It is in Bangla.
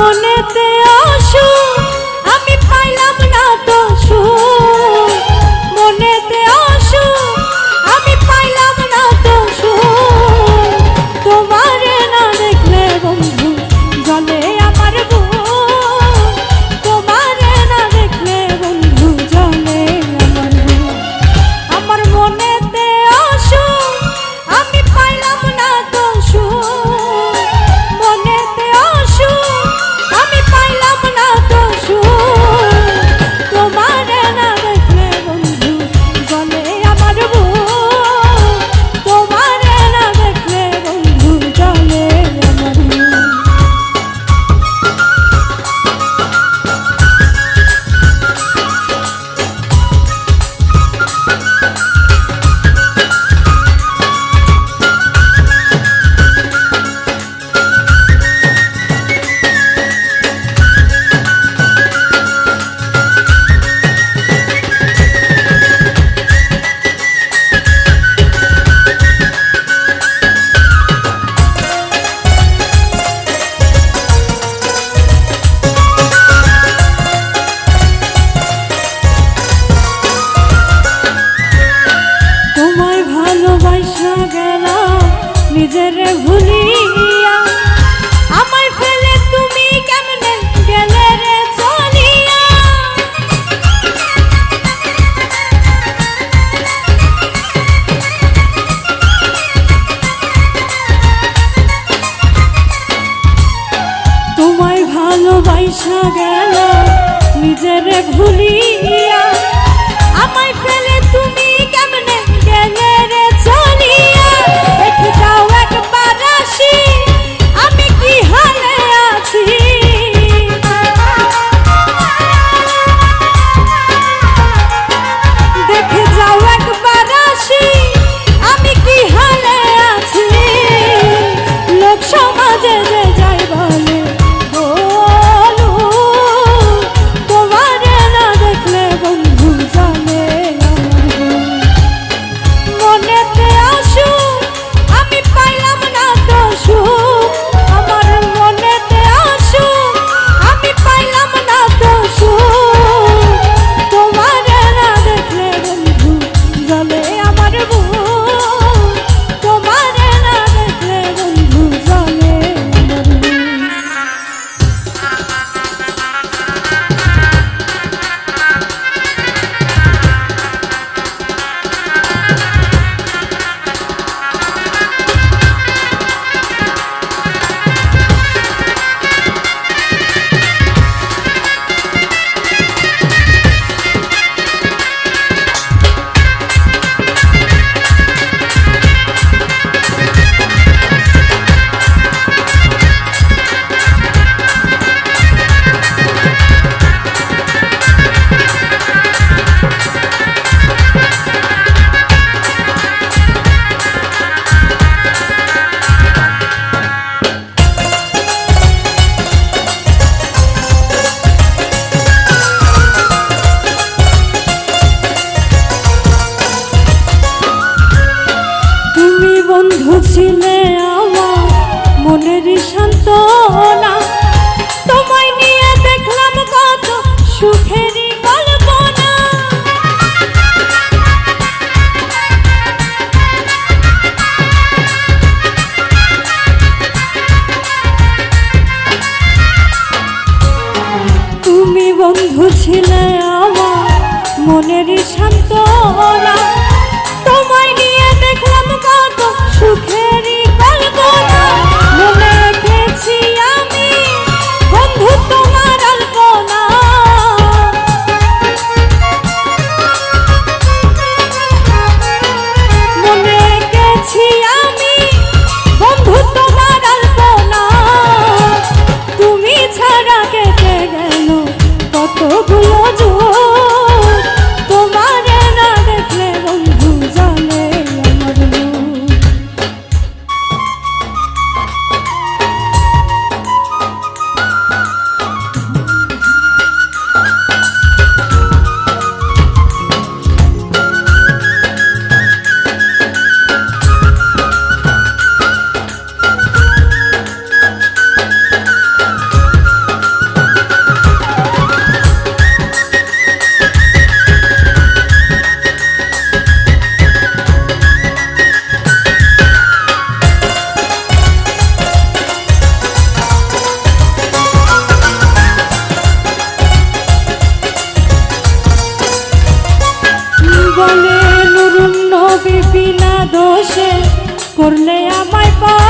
como no. নিজের ভুলি ছিলে আমার মনের শান্তনা তোমায় নিয়ে দেখলাম কত সুখে করলে আমায় পা